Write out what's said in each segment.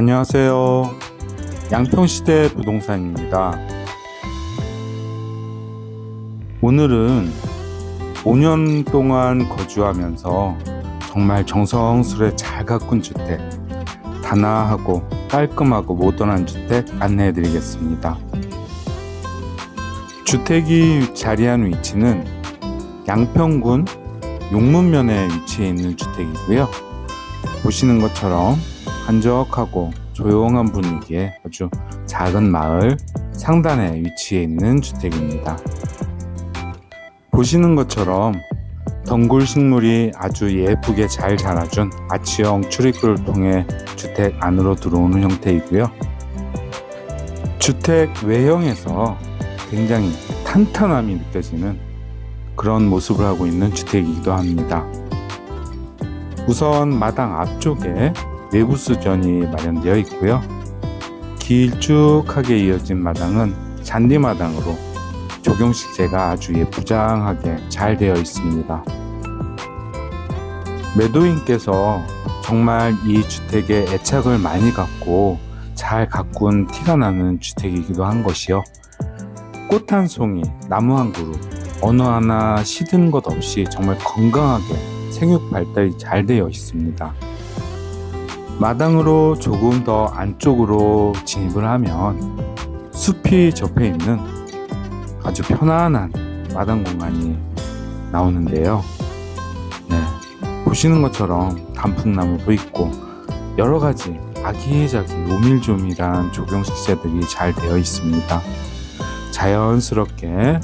안녕하세요. 양평시대 부동산입니다. 오늘은 5년 동안 거주하면서 정말 정성스레 잘 가꾼 주택, 단아하고 깔끔하고 모던한 주택 안내해 드리겠습니다. 주택이 자리한 위치는 양평군 용문면에 위치해 있는 주택이고요. 보시는 것처럼 한적하고 조용한 분위기의 아주 작은 마을 상단에 위치해 있는 주택입니다. 보시는 것처럼 덩굴 식물이 아주 예쁘게 잘 자라준 아치형 출입구를 통해 주택 안으로 들어오는 형태이고요. 주택 외형에서 굉장히 탄탄함이 느껴지는 그런 모습을 하고 있는 주택이기도 합니다. 우선 마당 앞쪽에 외부 수전이 마련되어 있고요. 길쭉하게 이어진 마당은 잔디 마당으로 조경식 재가 아주 예쁘장하게 잘 되어 있습니다. 매도인께서 정말 이 주택에 애착을 많이 갖고 잘 가꾼 티가 나는 주택이기도 한 것이요. 꽃 한 송이, 나무 한 그루, 어느 하나 시든 것 없이 정말 건강하게 생육 발달이 잘 되어 있습니다. 마당으로 조금 더 안쪽으로 진입을 하면 숲이 접해 있는 아주 편안한 마당 공간이 나오는데요. 네, 보시는 것처럼 단풍나무도 있고 여러 가지 아기자기 오밀조밀한 조경 식재들이 잘 되어 있습니다. 자연스럽게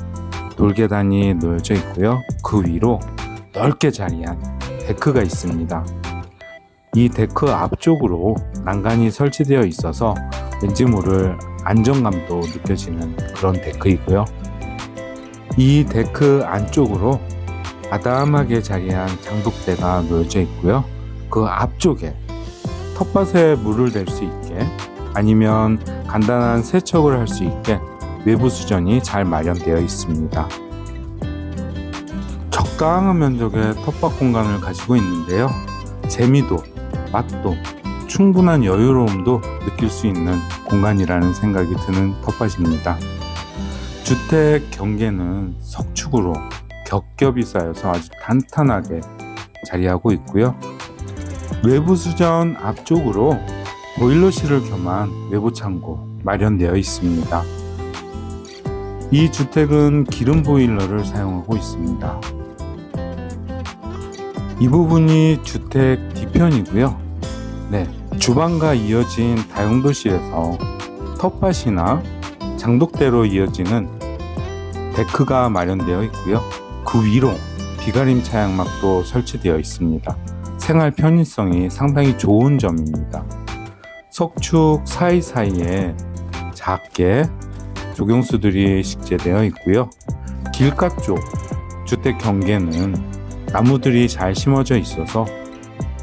돌계단이 놓여져 있고요. 그 위로 넓게 자리한 데크가 있습니다. 이 데크 앞쪽으로 난간이 설치되어 있어서 왠지 모를 안정감도 느껴지는 그런 데크이고요. 이 데크 안쪽으로 아담하게 자리한 장독대가 놓여져 있고요. 그 앞쪽에 텃밭에 물을 댈 수 있게 아니면 간단한 세척을 할 수 있게 외부 수전이 잘 마련되어 있습니다. 적당한 면적의 텃밭 공간을 가지고 있는데요. 재미도, 맛도, 충분한 여유로움도 느낄 수 있는 공간이라는 생각이 드는 텃밭입니다. 주택 경계는 석축으로 겹겹이 쌓여서 아주 탄탄하게 자리하고 있고요. 외부 수전 앞쪽으로 보일러실을 겸한 외부 창고 마련되어 있습니다. 이 주택은 기름 보일러를 사용하고 있습니다. 이 부분이 주택 뒤편이고요. 네, 주방과 이어진 다용도실에서 텃밭이나 장독대로 이어지는 데크가 마련되어 있고요. 그 위로 비가림 차양막도 설치되어 있습니다. 생활 편의성이 상당히 좋은 점입니다. 석축 사이사이에 작게 조경수들이 식재되어 있고요. 길가 쪽 주택 경계는 나무들이 잘 심어져 있어서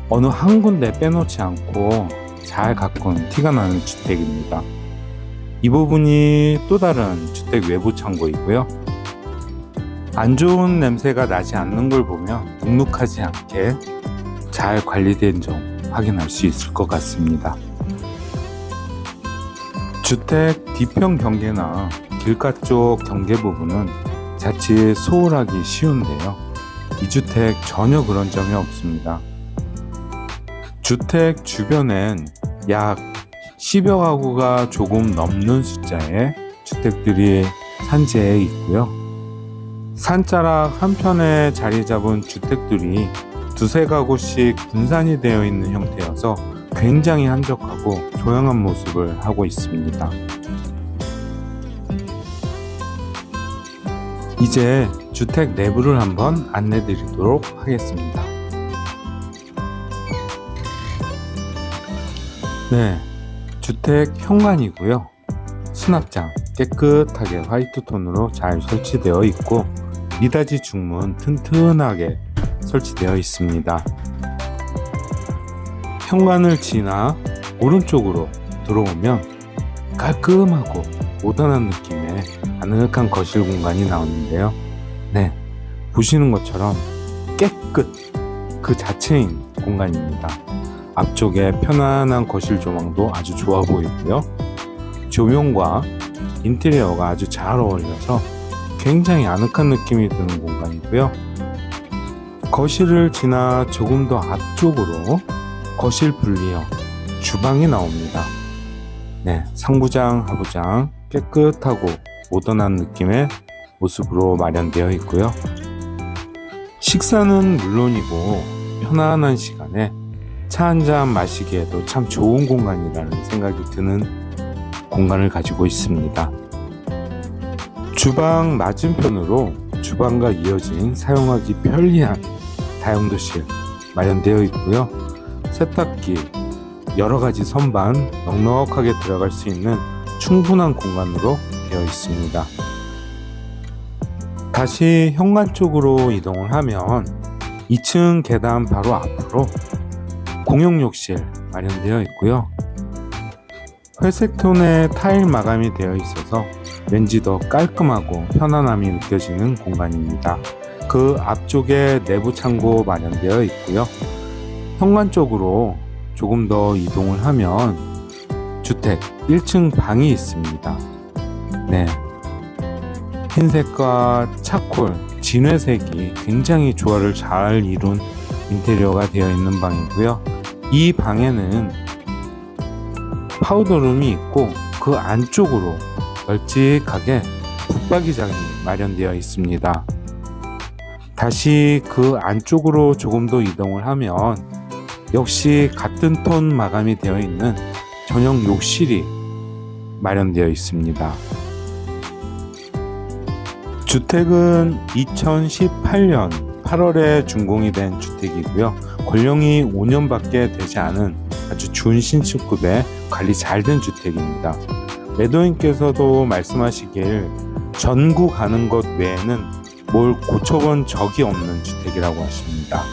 어느 한 군데 빼놓지 않고 잘 가꾼 티가 나는 주택입니다. 이 부분이 또 다른 주택 외부 창고이고요. 안 좋은 냄새가 나지 않는 걸 보면 눅눅하지 않게 잘 관리된 점 확인할 수 있을 것 같습니다. 주택 뒤편 경계나 길가 쪽 경계 부분은 자칫 소홀하기 쉬운데요. 이 주택 전혀 그런 점이 없습니다. 주택 주변엔 약 10여 가구가 조금 넘는 숫자의 주택들이 산재해 있고요. 산자락 한편에 자리 잡은 주택들이 두세 가구씩 분산이 되어 있는 형태여서 굉장히 한적하고 조용한 모습을 하고 있습니다. 이제 주택 내부를 한번 안내 드리도록 하겠습니다. 네, 주택 현관이고요. 수납장 깨끗하게 화이트 톤으로 잘 설치되어 있고 미닫이 중문 튼튼하게 설치되어 있습니다. 현관을 지나 오른쪽으로 들어오면 깔끔하고 모던한 느낌 의 아늑한 거실 공간이 나오는데요. 네, 보시는 것처럼 깨끗 그 자체인 공간입니다. 앞쪽에 편안한 거실 조망도 아주 좋아 보이고요. 조명과 인테리어가 아주 잘 어울려서 굉장히 아늑한 느낌이 드는 공간이고요. 거실을 지나 조금 더 앞쪽으로 거실 분리형 주방이 나옵니다. 네, 상부장, 하부장 깨끗하고 모던한 느낌의 모습으로 마련되어 있고요. 식사는 물론이고 편안한 시간에 차 한 잔 마시기에도 참 좋은 공간이라는 생각이 드는 공간을 가지고 있습니다. 주방 맞은편으로 주방과 이어진 사용하기 편리한 다용도실 마련되어 있고요. 세탁기, 여러 가지 선반 넉넉하게 들어갈 수 있는 충분한 공간으로 되어 있습니다. 다시 현관 쪽으로 이동을 하면 2층 계단 바로 앞으로 공용 욕실 마련되어 있고요. 회색 톤의 타일 마감이 되어 있어서 왠지 더 깔끔하고 편안함이 느껴지는 공간입니다. 그 앞쪽에 내부 창고 마련되어 있고요. 현관 쪽으로 조금 더 이동을 하면 주택 1층 방이 있습니다. 네. 흰색과 차콜, 진회색이 굉장히 조화를 잘 이룬 인테리어가 되어 있는 방이고요. 이 방에는 파우더룸이 있고 그 안쪽으로 널찍하게 붙박이장이 마련되어 있습니다. 다시 그 안쪽으로 조금 더 이동을 하면 역시 같은 톤 마감이 되어 있는 전용 욕실이 마련되어 있습니다. 주택은 2018년 8월에 준공이 된 주택이고요. 권령이 5년밖에 되지 않은 아주 준신축급의 관리 잘 된 주택입니다. 매도인께서도 말씀하시길 전구 가는 것 외에는 뭘 고쳐본 적이 없는 주택이라고 하십니다.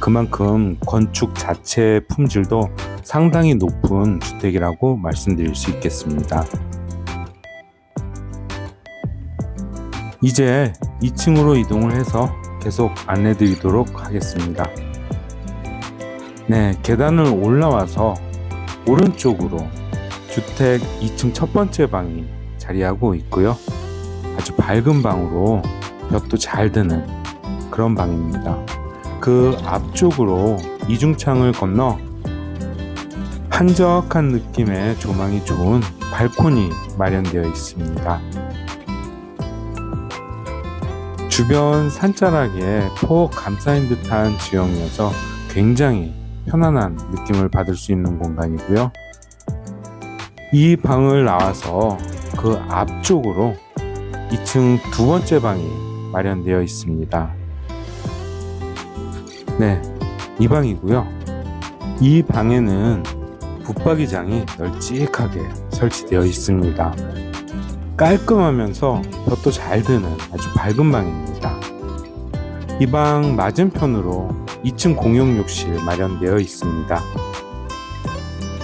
그만큼 건축 자체의 품질도 상당히 높은 주택이라고 말씀드릴 수 있겠습니다. 이제 2층으로 이동을 해서 계속 안내 드리도록 하겠습니다. 네, 계단을 올라와서 오른쪽으로 주택 2층 첫 번째 방이 자리하고 있고요. 아주 밝은 방으로 볕도 잘 드는 그런 방입니다. 그 앞쪽으로 이중창을 건너 한적한 느낌의 조망이 좋은 발코니 마련되어 있습니다. 주변 산자락에 폭 감싸인 듯한 지형이어서 굉장히 편안한 느낌을 받을 수 있는 공간이고요. 이 방을 나와서 그 앞쪽으로 2층 두 번째 방이 마련되어 있습니다. 네, 이 방이고요. 이 방에는 붙박이장이 널찍하게 설치되어 있습니다. 깔끔하면서 볕도 잘 드는 아주 밝은 방입니다. 이 방 맞은편으로 2층 공용 욕실 마련되어 있습니다.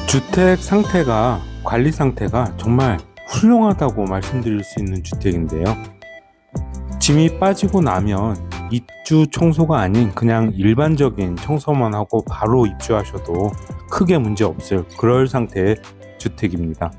주택 상태가 관리 상태가 정말 훌륭하다고 말씀드릴 수 있는 주택인데요. 짐이 빠지고 나면 입주 청소가 아닌 그냥 일반적인 청소만 하고 바로 입주하셔도 크게 문제 없을 그럴 상태의 주택입니다.